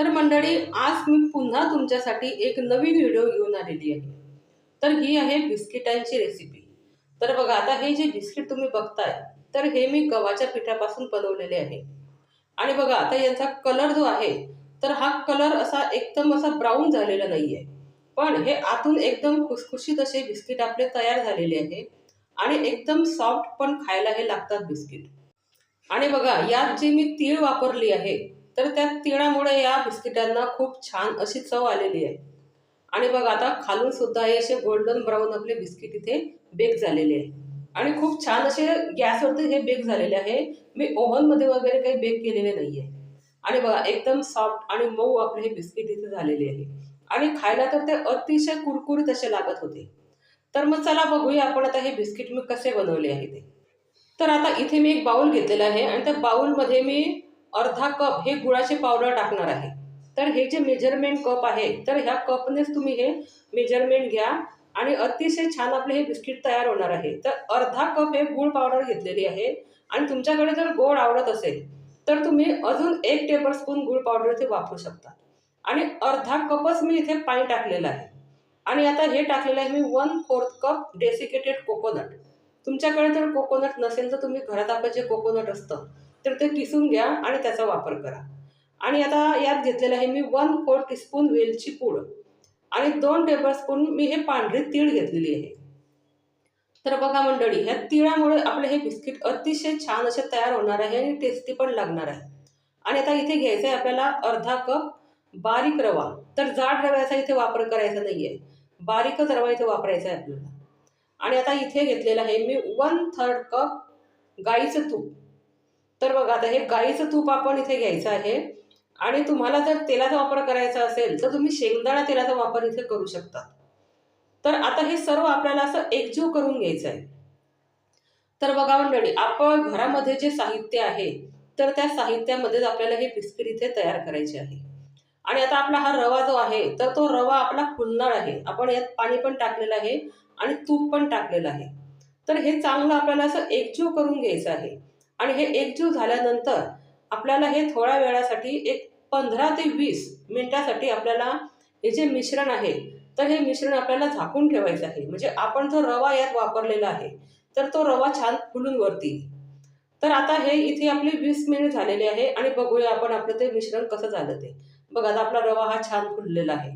तर मंडळी आज मी पुन्हा तुमच्यासाठी एक नवीन व्हिडिओ घेऊन आलेली आहे. तर ही आहे बिस्किटांची रेसिपी तर बघा आता हे जे बिस्किट तुम्ही बघताय तर हे मी गव्हाच्या पिठापासून बनवलेले आहे. आणि बघा आता यांचा कलर जो आहे तर हा कलर असा एकदम असा ब्राऊन झालेला नाही आहे पण हे आतून एकदम खुसखुशीत असे बिस्किट आपले तयार झालेले आहे. आणि एकदम सॉफ्ट पण खायला हे लागतात बिस्किट. आणि बघा यात जी मी तीळ वापरली आहे तर त्या तिळामुळे या बिस्किटांना खूप छान अशी चव आलेली आहे. आणि बघ आता खालून सुद्धा हे असे गोल्डन ब्राऊन आपले बिस्किट इथे बेक झालेले आहे आणि खूप छान असे गॅसवरती हे बेक झालेले आहे. मी ओव्हनमध्ये वगैरे काही बेक केलेले नाही आहे आणि बघा एकदम सॉफ्ट आणि मऊ आपले हे बिस्किट इथे झालेले आहे. आणि खायला तर ते अतिशय कुरकुरीत असे लागत होते. तर मग चला बघूया आपण आता हे बिस्किट मी कसे बनवले आहे ते. तर आता इथे मी एक बाउल घेतलेला आहे आणि त्या बाउलमध्ये मी अर्धा कप हे गुळाचे पावडर टाकणार आहे. तर हे जे मेजरमेंट कप आहे तर ह्या कपनेच तुम्ही हे मेजरमेंट घ्या आणि अतिशय छान आपले हे बिस्किट तयार होणार आहे. तर अर्धा कप हे गुळ पावडर घेतलेली आहे आणि तुमच्याकडे जर गोड आवडत असेल तर तुम्ही अजून एक टेबलस्पून गुळ पावडर इथे वापरू शकता. आणि अर्धा कपच मी इथे पाणी टाकलेलं आहे. आणि आता हे टाकलेलं आहे मी one fourth cup desiccated coconut तुमच्याकडे जर कोकोनट नसेल तर तुम्ही घरात आपलं जे कोकोनट असतं तर ते किसून घ्या आणि त्याचा वापर करा. आणि आता यात घेतलेलं आहे मी वन फोर टीस्पून वेलची पूड आणि दोन टेबलस्पून मी हे पांढरी तीळ घेतलेली आहे. तर बघा मंडळी ह्या तिळामुळे आपले हे बिस्किट अतिशय छान असे तयार होणार आहे आणि टेस्टी पण लागणार आहे. आणि आता इथे घ्यायचं आहे आपल्याला अर्धा कप बारीक रवा. तर जाड रव्याचा इथे वापर करायचा नाही आहे बारीकच रवा इथे वापरायचा आहे आपल्याला. आणि आता इथे घेतलेलं आहे मी वन थर्ड कप गाईचं तूप. तर बघा आता हे गाईचं तूप आपण इथे घ्यायचं आहे. आणि तुम्हाला जर तेलाचा वापर करायचा असेल तर तुम्ही शेंगदाणा तेलाचा वापर इथे करू शकता. तर आता हे सर्व आपल्याला असं एकजीव करून घ्यायचं आहे. तर बघा मंडळी आपण घरामध्ये जे साहित्य आहे तर त्या साहित्यामध्येच आपल्याला हे बिस्किट इथे तयार करायचे आहे. आणि आता आपला हा रवा जो आहे तर तो रवा आपला फुलणार आहे. आपण यात पाणी पण टाकलेलं आहे आणि तूप पण टाकलेलं आहे. तर हे चांगलं आपल्याला असं एकजीव करून घ्यायचं आहे. आणि हे एकजीव झाल्यानंतर आपल्याला हे थोड्या वेळासाठी एक पंधरा ते वीस मिनिटासाठी आपल्याला हे जे मिश्रण आहे तर हे मिश्रण आपल्याला झाकून ठेवायचं आहे. म्हणजे आपण जो रवा यात वापरलेला आहे तर तो रवा छान फुलून वरती. तर आता हे इथे आपले वीस मिनिट झालेले आहे आणि बघूया आपण आपलं ते मिश्रण कसं झालं ते. बघा आता आपला रवा हा छान फुललेला आहे.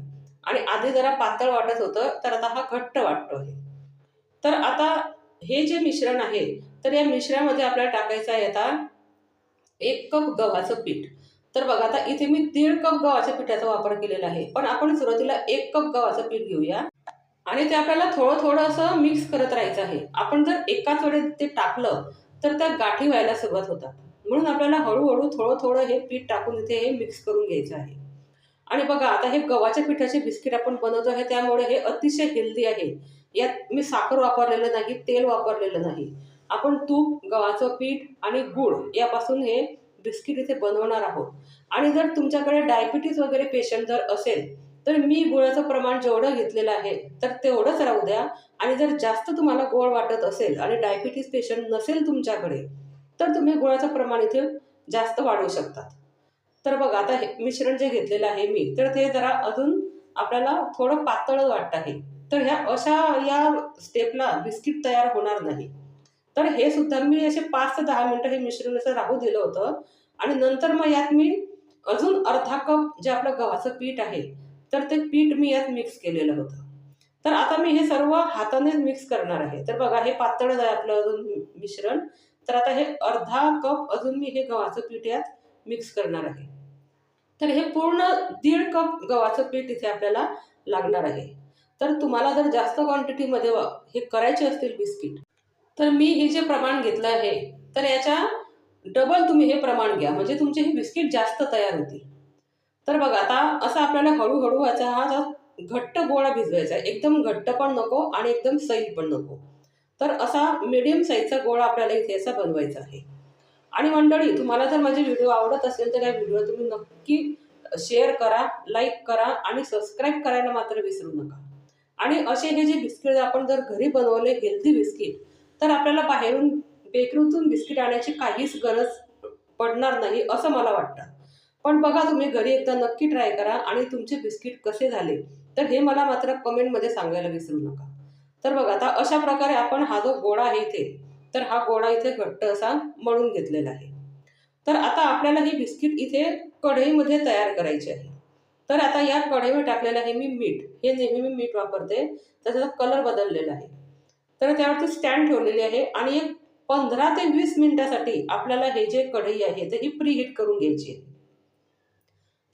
आणि आधी जरा पातळ वाटत होतं तर आता हा घट्ट वाटतो आहे तर आता हे जे मिश्रण आहे तर या मिश्रामध्ये आपल्याला टाकायचं आहे आता एक कप गव्हाचं पीठ. तर बघा आता इथे मी दीड कप गव्हाच्या पिठाचा वापर केलेला आहे. पण आपण सुरुवातीला एक कप गव्हाचं पीठ घेऊया. आणि ते आपल्याला थोडं थोडं असं मिक्स करत राहायचं आहे. आपण जर एकाच वेळेस ते टाकलं तर त्या गाठी व्हायला सुरुवात होतात. म्हणून आपल्याला हळूहळू थोडं थोडं हे पीठ टाकून इथे हे मिक्स करून घ्यायचं आहे. आणि बघा आता हे गव्हाच्या पिठाचे बिस्किट आपण बनवतो आहे त्यामुळे हे अतिशय हेल्दी आहे. यात मी साखर वापरलेलं नाही तेल वापरलेलं नाही. आपण तूप गव्हाचं पीठ आणि गूळ यापासून हे बिस्किट इथे बनवणार आहोत. आणि जर तुमच्याकडे डायबिटीज वगैरे पेशंट जर असेल तर मी गुळाचं प्रमाण जेवढं घेतलेलं आहे तर तेवढंच राहू द्या. आणि जर जास्त तुम्हाला गोड वाटत असेल आणि डायबिटीज पेशंट नसेल तुमच्याकडे तर तुम्ही गुळाचं प्रमाण इथे जास्त वाढवू शकतात. तर बघा आता हे मिश्रण जे घेतलेलं आहे मी तर ते जरा अजून आपल्याला थोडं पातळ वाटत आहे. तर ह्या अशा या स्टेपला बिस्किट तयार होणार नाही. तर हे सुद्धा मी असे पाच ते दहा मिनटं हे मिश्रण असं राहू दिलं होतं. आणि नंतर मग यात मी अजून अर्धा कप जे आपलं गव्हाचं पीठ आहे तर ते पीठ मी यात मिक्स केलेलं होतं. तर आता मी हे सर्व हातानेच मिक्स करणार आहे. तर बघा हे पातळच आहे आपलं अजून मिश्रण. तर आता हे अर्धा कप अजून मी हे गव्हाचं पीठ यात मिक्स करणार आहे. तर हे पूर्ण दीड कप गव्हाचं पीठ इथे आपल्याला लागणार आहे. तर तुम्हाला जर जास्त क्वांटिटीमध्ये हे करायचे असतील बिस्किट तर मी हे जे प्रमाण घेतलं आहे तर याच्या डबल तुम्ही हे प्रमाण घ्या. म्हणजे तुमचे हे बिस्किट जास्त तयार होतील. तर बघा आता असं आपल्याला हळूहळू याचा हा जो घट्ट गोळा भिजवायचा आहे एकदम घट्ट पण नको आणि एकदम सैल पण नको. तर असा मिडियम साईजचा गोळा आपल्याला इथे असा बनवायचा आहे. आणि मंडळी तुम्हाला जर माझे व्हिडिओ आवडत असेल तर या व्हिडिओ तुम्ही नक्की शेअर करा लाईक करा आणि सबस्क्राईब करायला मात्र विसरू नका. आणि असे हे जे बिस्किट आपण जर घरी बनवले हेल्दी बिस्किट तर आपल्याला बाहेरून बेकरीतून बिस्किट आणायची काहीच गरज पडणार नाही असं मला वाटतं. पण बघा तुम्ही घरी एकदा नक्की ट्राय करा आणि तुमचे बिस्किट कसे झाले. तर हे मला मात्र कमेंटमध्ये सांगायला विसरू नका. तर बघा आता अशा प्रकारे आपण हा जो गोळा आहे इथे तर हा गोळा इथे घट्ट असा मळून घेतलेला आहे. तर आता आपल्याला ही बिस्किट इथे कढईमध्ये तयार करायची आहे. तर आता या कढईमध्ये टाकलेलं आहे मी मीठ. हे नेहमी मी मीठ वापरते. तर त्याचा कलर बदललेला आहे. तर त्यावरती स्टँड ठेवलेली आहे. आणि एक पंधरा ते वीस मिनिटासाठी आपल्याला हे जे कढई आहे ते ही प्रीहीट करून घ्यायची आहे.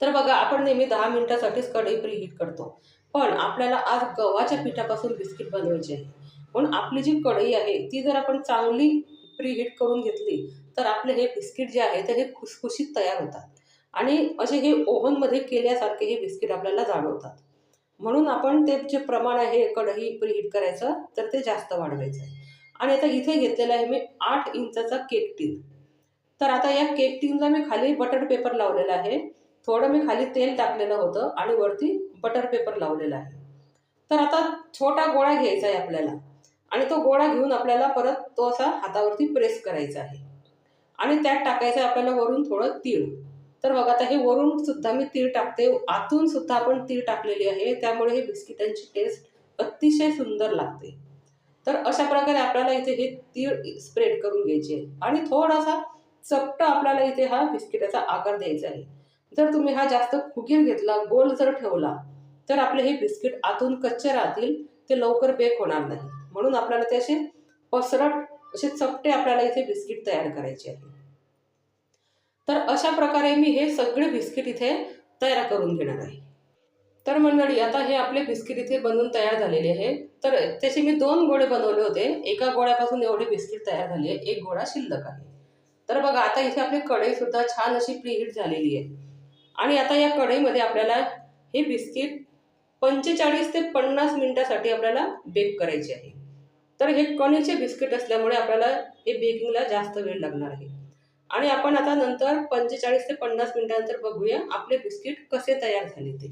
तर बघा आपण नेहमी दहा मिनिटासाठीच कढई प्रीहीट करतो. पण आपल्याला आज गव्हाच्या पिठापासून बिस्किट बनवायचे आहे. म्हणून आपली जी कढई आहे ती जर आपण चांगली प्रीहीट करून घेतली तर आपले हे बिस्किट जे आहे ते हे खुसखुशीत तयार होतात. आणि असे हे ओव्हनमध्ये केल्यासारखे हे बिस्किट आपल्याला जाणवतात. म्हणून आपण ते जे प्रमाण आहे कढई प्रीहीट करायचं तर ते जास्त वाढवायचं आहे आणि आता इथे घेतलेलं आहे मी आठ इंचाचा केक टीन तर आता या केक टीनला मी खाली बटर पेपर लावलेला आहे. थोडं मी खाली तेल टाकलेलं होतं आणि वरती बटर पेपर लावलेला आहे. तर आता छोटा गोळा घ्यायचा आहे आपल्याला. आणि तो गोळा घेऊन आपल्याला परत तो असा हातावरती प्रेस करायचा आहे. आणि त्यात टाकायचं आहे आपल्याला वरून थोडं तीळ. तर बघा आता हे वरून सुद्धा मी तीळ टाकते. आतून सुद्धा आपण तीळ टाकलेली आहे. त्यामुळे हे बिस्किटांची टेस्ट अतिशय सुंदर लागते. तर अशा प्रकारे आपल्याला इथे हे तीळ स्प्रेड करून घ्यायचे आहे. आणि थोडासा चपटा आपल्याला इथे हा बिस्किटाचा आकार द्यायचा आहे. जर तुम्ही हा जास्त फुगीर घेतला गोल जर ठेवला तर आपले हे बिस्किट आतून कच्चे राहतील. ते लवकर बेक होणार नाही. म्हणून आपल्याला ते असे पसरट असे चपटे आपल्याला इथे बिस्किट तयार करायचे आहे. तर अशा प्रकारे मी हे सगळे बिस्किट इथे तयार करून घेणार आहे. तर मंडळी आता हे आपले बिस्किट इथे बनवून तयार झालेले आहे. तर त्याचे मी दोन गोळे बनवले होते. एका गोळ्यापासून एवढे बिस्किट तयार झाले. आहे एक गोळा शिल्लक आहे. तर बघा आता इथे आपली कढईसुद्धा छान अशी प्रीहीट झालेली आहे. आणि आता या कढईमध्ये आपल्याला हे बिस्किट पंचेचाळीस ते पन्नास मिनटासाठी आपल्याला बेक करायचे आहे. तर हे कणीचे बिस्किट असल्यामुळे आपल्याला हे बेकिंगला जास्त वेळ लागणार आहे. आणि आपण आता नंतर पंचेचाळीस ते पन्नास मिनिटानंतर बघूया आपले बिस्किट कसे तयार झाले ते.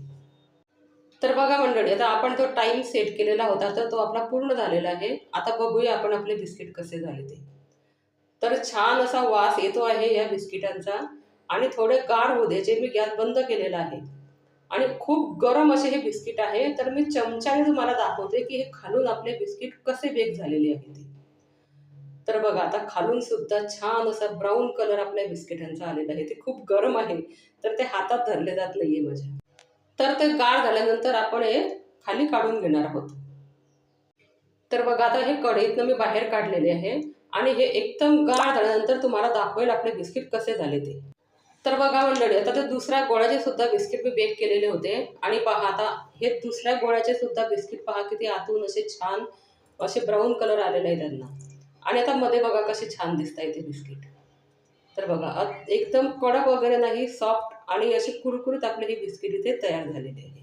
तर बघा मंडळी आता आपण जो टाईम सेट केलेला होता तर तो आपला पूर्ण झालेला आहे. आता बघूया आपण आपले बिस्किट कसे झाले ते. तर छान असा वास येतो आहे या बिस्किटांचा आणि थोडे गार होऊ जे मी गॅस बंद केलेला आहे. आणि खूप गरम असे हे बिस्किट आहे तर मी चमच्याने तुम्हाला दाखवते की हे खालून आपले बिस्किट कसे बेक झालेले आहे ते. तर बघा आता खालून सुद्धा छान असा ब्राऊन कलर आपल्या बिस्किटांचा आलेला आहे. ते खूप गरम आहे तर ते हातात धरले जात नाहीये माझ्या. तर ते गाळ झाल्यानंतर आपण हे खाली काढून घेणार आहोत. तर बघा आता हे कढईतनं मी बाहेर काढलेले आहे आणि हे एकदम गाळ झाल्यानंतर तुम्हाला दाखवेल आपले बिस्किट कसे झाले ते. तर बघा मंडळी आता ते दुसऱ्या गोळ्याचे सुद्धा बिस्किट मी बेक केलेले होते. आणि पहा आता हे दुसऱ्या गोळ्याचे सुद्धा बिस्किट पहा किती आतून असे छान असे ब्राऊन कलर आलेले आहे त्यांना. आणि आता मध्ये बघा कसे छान दिसत आहे ते बिस्किट. तर बघा एकदम कडक वगैरे नाही सॉफ्ट आणि असे कुरकुरीत आपले हे बिस्किट इथे तयार झालेले आहे.